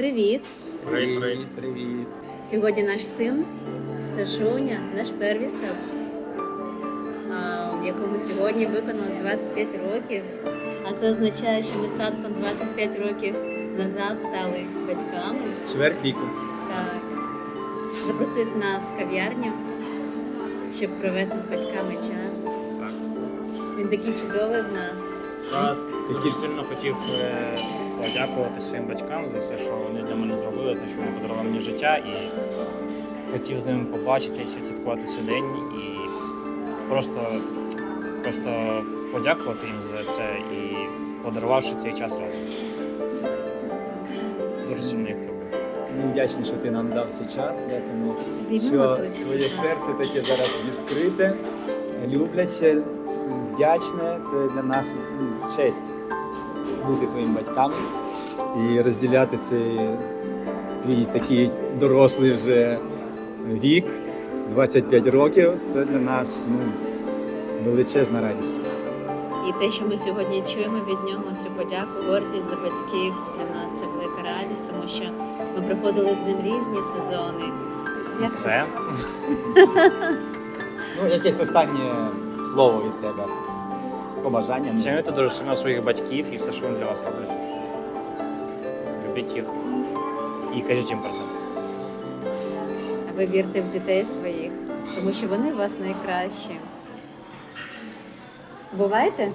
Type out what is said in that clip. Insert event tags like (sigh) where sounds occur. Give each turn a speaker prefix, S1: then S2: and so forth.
S1: Привіт, привіт.
S2: привіт.
S3: Сьогодні наш син Сашуня, наш первісток, якому сьогодні виконалось 25 років. А це означає, що ми з татком 25 років назад стали батьками.
S2: Чверть віку.
S3: Так. Запросив нас в кав'ярню, щоб провести з батьками час.
S1: Так.
S3: Він такий чудовий в нас.
S1: Я дуже сильно хотів е, подякувати своїм батькам за все, що вони для мене зробили, за що вони подарували мені життя. І хотів з ними побачитись, відсвяткувати цей день і просто, просто подякувати їм за це і подарувавши цей час разом. Дуже сильно їх люблю.
S2: Ми вдячні, що ти нам дав цей час. Дякуємо, що своє серце таке зараз відкрите, любляче, вдячне. Це для нас ну, честь бути твоїм батьками і розділяти цей твій такий дорослий вже вік, 25 років. Це для нас ну, величезна радість.
S3: І те, що ми сьогодні чуємо від нього, цю подяку, гордість за батьків для нас це велика радість, тому що ми проходили з ним різні сезони. Як
S1: Все. (laughs)
S2: Ну, якесь останнє слово від тебе. Побажання. ну.
S1: Цінуйте дуже сильно своїх батьків і все, що вони для вас роблять. Любіть їх і кажіть їм про це.
S3: А ви вірте в дітей своїх, тому що вони у вас найкращі. Бувайте?